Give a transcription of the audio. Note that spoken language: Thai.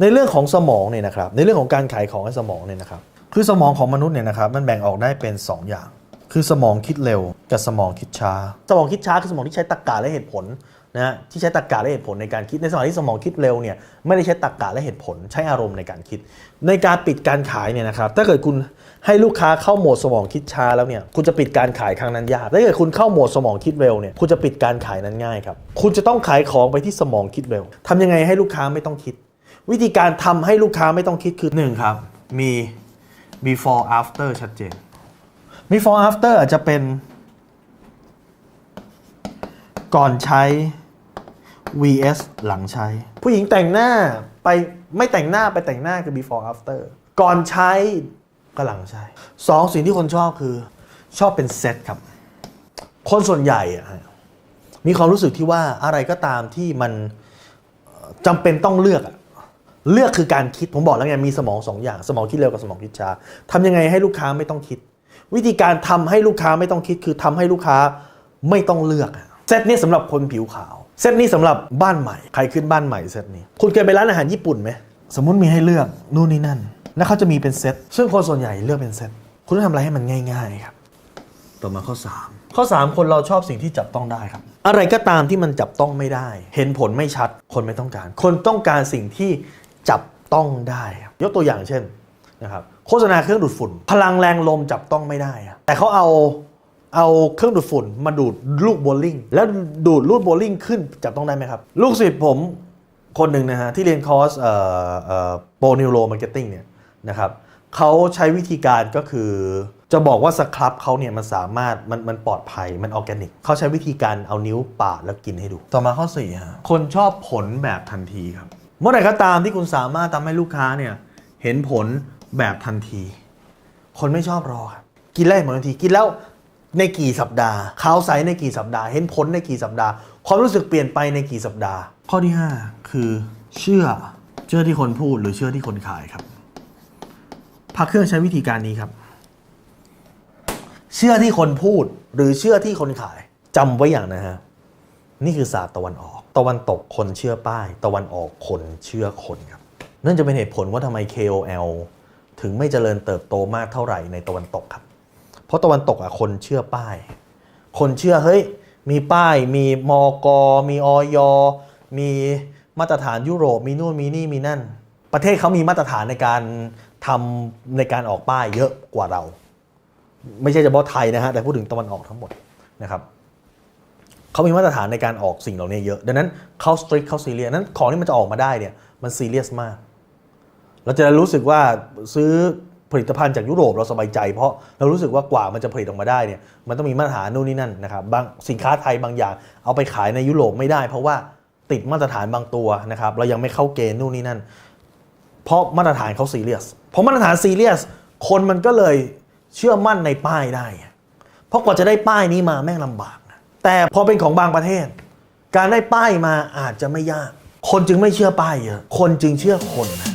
ในเรื่องของสมองเนี่ยนะครับในเรื่องของการขายของให้สมองเนี่ยนะครับคือสมองของมนุษย์เนี่ยนะครับมันแบ่งออกได้เป็น 2 อย่าง คือสมองคิดเร็วกับสมองคิดช้า สมองคิดช้าคือสมองที่ใช้ตรรกะและเหตุผลนะฮะที่ใช้ตรรกะและเหตุผลในการคิดในสมัยที่สมองคิดเร็วเนี่ยไม่ได้ใช้ตรรกะและเหตุผลใช้อารมณ์ในการคิด ในการปิดการขายเนี่ยนะครับถ้าเกิดคุณให้ลูกค้าเข้าโหมดสมองคิดช้าแล้วเนี่ยคุณจะปิดการขายครั้งนั้นยากถ้าเกิดคุณเข้าโหมดสมองคิดเร็วเนี่ยคุณจะปิดการขายนั้นง่ายครับคุณจะต้องขายของไปที่สมองคิดเร็วทำยังไงให้ลูกค้าไม่ต้องคิด วิธีการทำให้ลูกค้าไม่ต้องคิดคือหนึ่งครับ มี before after ชัดเจน before after อาจจะเป็นก่อนใช้ vs หลังใช้ ผู้หญิงแต่งหน้าไปไม่แต่งหน้าไปแต่งหน้าคือ before after ก่อนใช้ก็หลังใช้สองสิ่งที่คนชอบคือชอบเป็นเซตครับ คนส่วนใหญ่อะฮะมีความรู้สึกที่ว่าอะไรก็ตามที่มันเอ่อจำเป็นต้องเลือกอะ เลือกคือการคิดผมบอกแล้วไงมีสมองสองอย่าง สมองคิดเร็วกับสมองคิดช้าทำยังไงให้ลูกค้าไม่ต้องคิด วิธีการทำให้ลูกค้าไม่ต้องคิดคือทำให้ลูกค้าไม่ต้องเลือกอะเซตนี้สำหรับคนผิวขาว เซตนี้สำหรับบ้านใหม่ ใครขึ้นบ้านใหม่เซตนี้ คุณเคยไปร้านอาหารญี่ปุ่นไหมสมมุติมีให้เลือกนู่นนี่นั่น แล้วเขาจะมีเป็นเซตซึ่งคนส่วนใหญ่เลือกเป็นเซตคุณต้องทำอะไรให้มันง่าย ๆครับ ต่อมาข้อ 3 ข้อ 3 คนเราชอบสิ่งที่จับต้องได้ครับ อะไรก็ตามที่มันจับต้องไม่ได้ เห็นผลไม่ชัดคนไม่ต้องการ คนต้องการสิ่งที่ จับต้องได้ ยกตัวอย่างเช่นนะครับโฆษณาเครื่องดูดฝุ่น พลังแรงลมจับต้องไม่ได้ แต่เขาเอาเอาเครื่องดูดฝุ่นมาดูดลูกโบลิ่งแล้วดูดลูกโบลิ่งขึ้นจับต้องได้ไหมครับ ลูกศิษย์ผมคนหนึ่งนะฮะที่เรียนคอร์สโปรนิวโรมาร์เก็ตติ้งเนี่ยนะครับเขาใช้วิธีการก็คือจะบอกว่าสครับเขาเนี่ยมันสามารถมันมันปลอดภัยมันออร์แกนิกเขาใช้วิธีการเอานิ้วปาดแล้วกินให้ดู ต่อมาข้อ4ฮะคนชอบผลแบบทันทีครับ เมื่อไหร่ก็ตามที่คุณสามารถทำให้ลูกค้าเนี่ยเห็นผลแบบทันที คนไม่ชอบรอครับกินแล้วเห็นผลทันทีกินแล้วในกี่สัปดาห์ขาวใสในกี่สัปดาห์ เห็นผลในกี่สัปดาห์ ความรู้สึกเปลี่ยนไปในกี่สัปดาห์ ข้อที่ 5 คือ เชื่อเชื่อที่คนพูดหรือเชื่อที่คนขายครับพักเครื่องใช้วิธีการนี้ครับ เชื่อที่คนพูดหรือเชื่อที่คนขายจำไว้อย่างนะฮะ นี่คือศาสตร์ตะวันออก ตะวันตกคนเชื่อป้าย ตะวันออกคนเชื่อคนครับนั่นจะเป็นเหตุผลว่าทำไม KOL ถึงไม่เจริญเติบโตมากเท่าไหร่ในตะวันตกครับ เพราะตะวันตกอะคนเชื่อป้าย คนเชื่อเฮ้ยมีป้ายมีมกมีออยมีมาตรฐานยุโรปมีนู่นมีนี่มีนั่น ประเทศเขามีมาตรฐานในการทำในการออกป้ายเยอะกว่าเรา ไม่ใช่เฉพาะไทยนะฮะแต่พูดถึงตะวันออกทั้งหมดนะครับ เขามีมาตรฐานในการออกสิ่งเหล่านี้เยอะ ดังนั้นเขาสตริกเขาซีเรียสนั้นของที่มันจะออกมาได้เนี่ยมันซีเรียสมาก เราจะรู้สึกว่าซื้อผลิตภัณฑ์จากยุโรปเราสบายใจ เพราะเรารู้สึกว่ากว่ามันจะผลิตออกมาได้เนี่ยมันต้องมีมาตรฐานนู่นนี่นั่นนะครับบางสินค้าไทยบางอย่างเอาไปขายในยุโรปไม่ได้ เพราะว่าติดมาตรฐานบางตัวนะครับเรายังไม่เข้าเกณฑ์นู่นนี่นั่น เพราะมาตรฐานเขาซีเรียสเพราะมาตรฐานซีเรียสคนมันก็เลยเชื่อมั่นในป้ายได้ เพราะกว่าจะได้ป้ายนี้มาแม่งลำบาก แต่พอเป็นของบางประเทศ การได้ป้ายมาอาจจะไม่ยาก คนจึงไม่เชื่อป้ายเยอะ คนจึงเชื่อคนนะ